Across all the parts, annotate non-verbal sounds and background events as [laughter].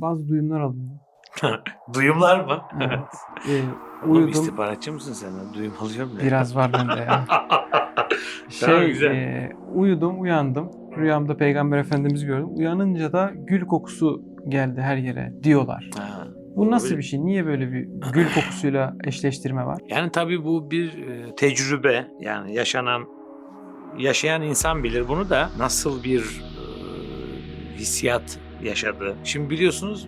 bazı duyumlar alıyorum. [laughs] Duyumlar mı? Evet. [laughs] Ee, Oğlum uyudum. istihbaratçı mısın sen? Duyum alıyorum ne? Biraz var bende ya. [laughs] Tamam, Şey, güzel. e, uyudum, uyandım. Rüyamda Peygamber Efendimiz gördüm. Uyanınca da gül kokusu geldi her yere diyorlar. Ha. Bu nasıl bir şey? Niye böyle bir gül kokusuyla eşleştirme var? Yani tabii bu bir e, tecrübe. Yani yaşanan yaşayan insan bilir bunu da nasıl bir e, hissiyat yaşadı. Şimdi biliyorsunuz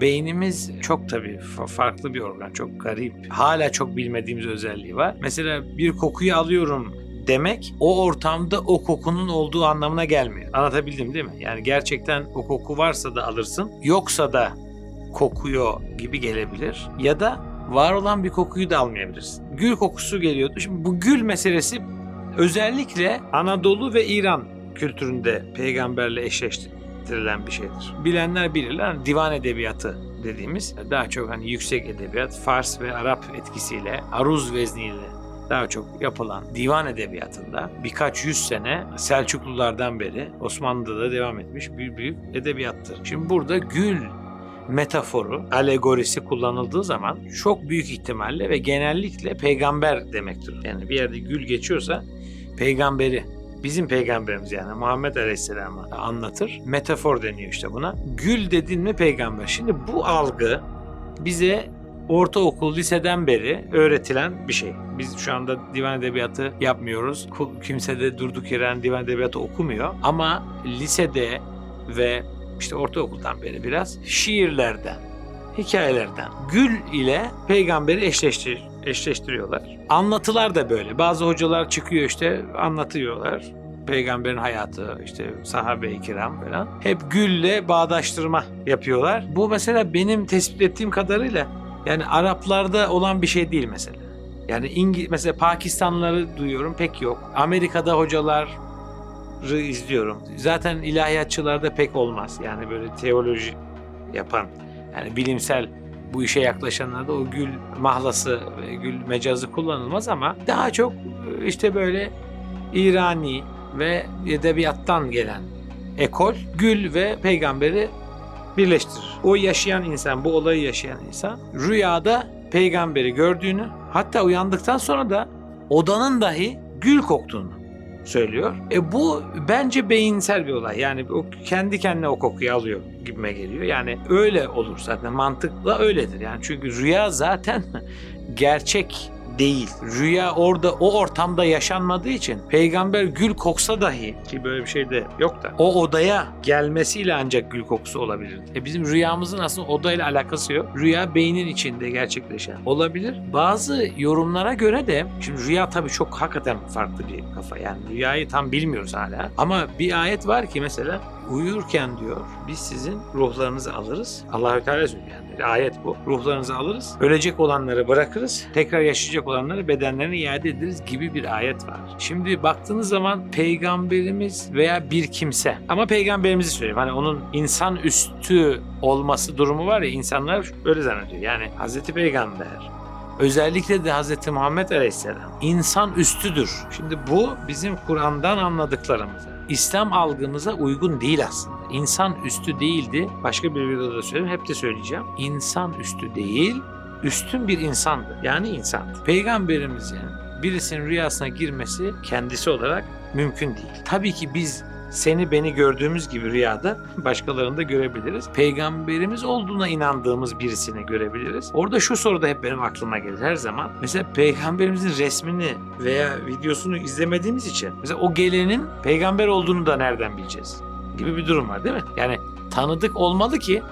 beynimiz çok tabii fa- farklı bir organ, çok garip. Hala çok bilmediğimiz özelliği var. Mesela bir kokuyu alıyorum demek o ortamda o kokunun olduğu anlamına gelmiyor. Anlatabildim değil mi? Yani gerçekten o koku varsa da alırsın, yoksa da kokuyor gibi gelebilir. Ya da var olan bir kokuyu da almayabilirsin. Gül kokusu geliyordu. Şimdi bu gül meselesi özellikle Anadolu ve İran kültüründe peygamberle eşleştirilen bir şeydir. Bilenler bilirler. Hani Divan edebiyatı dediğimiz daha çok hani yüksek edebiyat, Fars ve Arap etkisiyle, aruz vezniyle daha çok yapılan divan edebiyatında birkaç yüz sene Selçuklulardan beri Osmanlı'da da devam etmiş bir büyük edebiyattır. Şimdi burada gül metaforu, alegorisi kullanıldığı zaman çok büyük ihtimalle ve genellikle peygamber demektir. Yani bir yerde gül geçiyorsa peygamberi Bizim peygamberimiz yani Muhammed Aleyhisselam'ı anlatır. Metafor deniyor işte buna. Gül dedin mi peygamber. Şimdi bu algı bize ortaokul, liseden beri öğretilen bir şey. Biz şu anda divan edebiyatı yapmıyoruz. Kimse de durduk yere divan edebiyatı okumuyor. Ama lisede ve işte ortaokuldan beri biraz şiirlerden, hikayelerden gül ile peygamberi eşleştir, eşleştiriyorlar. Anlatılar da böyle. Bazı hocalar çıkıyor işte anlatıyorlar. Peygamberin hayatı, işte sahabe-i kiram falan. Hep gülle bağdaştırma yapıyorlar. Bu mesela benim tespit ettiğim kadarıyla yani Araplarda olan bir şey değil mesela. Yani İngiliz mesela Pakistanlıları duyuyorum pek yok. Amerika'da hocalar izliyorum. Zaten ilahiyatçılarda pek olmaz. Yani böyle teoloji yapan, yani bilimsel bu işe yaklaşanlarda o gül mahlası gül mecazı kullanılmaz ama daha çok e, işte böyle İrani ve edebiyattan gelen ekol gül ve peygamberi birleştirir. O yaşayan insan, bu olayı yaşayan insan rüyada peygamberi gördüğünü hatta uyandıktan sonra da odanın dahi gül koktuğunu söylüyor. E bu bence beyinsel bir olay. Yani o kendi kendine o kokuyu alıyor gibime geliyor. Yani öyle olur zaten mantıkla öyledir. Yani çünkü rüya zaten [laughs] gerçek değil. Rüya orada o ortamda yaşanmadığı için peygamber gül koksa dahi ki böyle bir şey de yok da o odaya gelmesiyle ancak gül kokusu olabilir. E bizim rüyamızın aslında odayla alakası yok. Rüya beynin içinde gerçekleşen olabilir. Bazı yorumlara göre de şimdi rüya tabii çok hakikaten farklı bir kafa. Yani rüyayı tam bilmiyoruz hala. Ama bir ayet var ki mesela uyurken diyor biz sizin ruhlarınızı alırız. Allahü Teala söylüyor yani. Ayet bu. Ruhlarınızı alırız. Ölecek olanları bırakırız. Tekrar yaşayacak olanları bedenlerine iade ederiz gibi bir ayet var. Şimdi baktığınız zaman peygamberimiz veya bir kimse ama peygamberimizi söyleyeyim. Hani onun insan üstü olması durumu var ya insanlar öyle zannediyor. Yani Hazreti Peygamber Özellikle de Hz. Muhammed Aleyhisselam insan üstüdür. Şimdi bu bizim Kur'an'dan anladıklarımıza, İslam algımıza uygun değil aslında. İnsan üstü değildi. Başka bir videoda söyleyeyim, hep de söyleyeceğim. İnsan üstü değil, üstün bir insandı. Yani insandı. Peygamberimizin birisinin rüyasına girmesi kendisi olarak mümkün değil. Tabii ki biz seni beni gördüğümüz gibi rüyada başkalarını da görebiliriz. Peygamberimiz olduğuna inandığımız birisini görebiliriz. Orada şu soru da hep benim aklıma gelir her zaman. Mesela peygamberimizin resmini veya videosunu izlemediğimiz için mesela o gelenin peygamber olduğunu da nereden bileceğiz? Gibi bir durum var değil mi? Yani tanıdık olmalı ki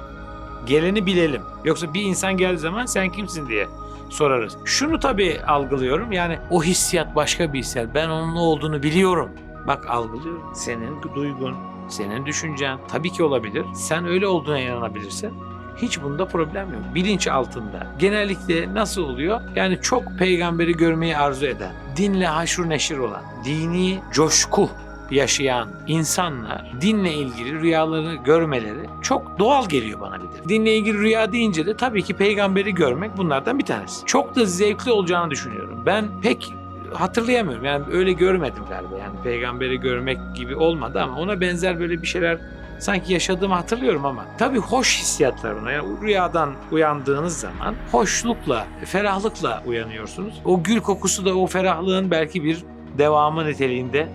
geleni bilelim. Yoksa bir insan geldiği zaman sen kimsin diye sorarız. Şunu tabii algılıyorum yani o hissiyat başka bir hissiyat. Ben onun ne olduğunu biliyorum. Bak algılıyorum. Senin duygun, senin düşüncen tabii ki olabilir. Sen öyle olduğuna inanabilirsin. Hiç bunda problem yok. Bilinç altında. Genellikle nasıl oluyor? Yani çok peygamberi görmeyi arzu eden, dinle haşır neşir olan, dini coşku yaşayan insanlar dinle ilgili rüyalarını görmeleri çok doğal geliyor bana bir de. Dinle ilgili rüya deyince de tabii ki peygamberi görmek bunlardan bir tanesi. Çok da zevkli olacağını düşünüyorum. Ben pek hatırlayamıyorum. Yani öyle görmedim galiba. Yani peygamberi görmek gibi olmadı ama ona benzer böyle bir şeyler sanki yaşadığımı hatırlıyorum ama tabii hoş hissiyatlar bunlar. Yani rüyadan uyandığınız zaman hoşlukla, ferahlıkla uyanıyorsunuz. O gül kokusu da o ferahlığın belki bir devamı niteliğinde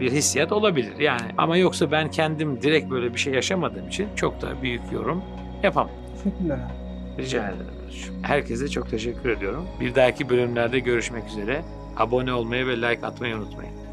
bir hissiyat olabilir. Yani ama yoksa ben kendim direkt böyle bir şey yaşamadığım için çok da büyük yorum yapamam. Teşekkürler. Rica ederim. Herkese çok teşekkür ediyorum. Bir dahaki bölümlerde görüşmek üzere. Abone olmayı ve like atmayı unutmayın.